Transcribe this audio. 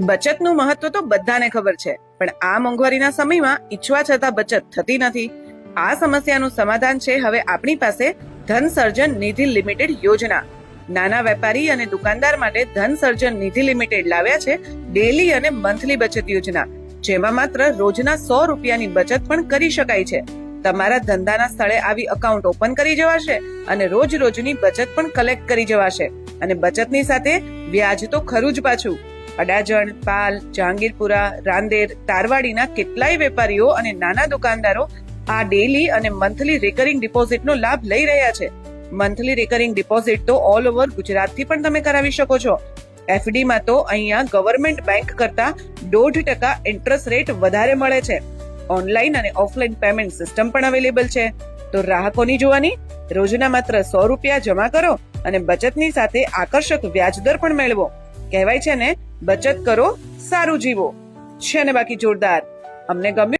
બચતનું મહત્વ તો બધાને ખબર છે, પણ આ મોંઘવારીના સમયમાં ઈચ્છવા છતાં બચત થતી નથી. આ સમસ્યાનું સમાધાન છે હવે આપણી પાસે ધન સર્જન નિધિ લિમિટેડ યોજના. નાના વેપારી અને દુકાનદાર માટે ધન સર્જન નિધિ લિમિટેડ લાવ્યા છે ડેલી અને મંથલી બચત યોજના, જેમાં માત્ર રોજના સો રૂપિયાની બચત પણ કરી શકાય છે. તમારા ધંધાના સ્થળે આવી અકાઉન્ટ ઓપન કરી જવાશે અને રોજ રોજની બચત પણ કલેક્ટ કરી જવાશે. અને બચતની સાથે વ્યાજ તો ખરું જ પાછું. અડાજણ, પાલ, જહાંગીરપુરા, રાંદેર, તારવાડીના કેટલાય વેપારીઓ અને નાના દુકાનદારો આ ડેલી અને મંથલી રેકરિંગ ડિપોઝિટનો લાભ લઈ રહ્યા છે. મંથલી રેકરિંગ ડિપોઝિટ તો ઓલ ઓવર ગુજરાતથી પણ તમે કરાવી શકો છો. એફડીમાં તો અહીંયા ગવર્મેન્ટ બેંક કરતા દોઢ ટકા ઇન્ટરેસ્ટ રેટ વધારે મળે છે. ઓનલાઈન અને ઓફલાઈન પેમેન્ટ સિસ્ટમ પણ અવેલેબલ છે. તો રાહકોની જોવાની, રોજના માત્ર સો રૂપિયા જમા કરો અને બચતની સાથે આકર્ષક વ્યાજદર પણ મેળવો. કહેવાય છે ને બચત કરો સારું જીવો. છે ને બાકી જોરદાર. અમને ગમ્યું?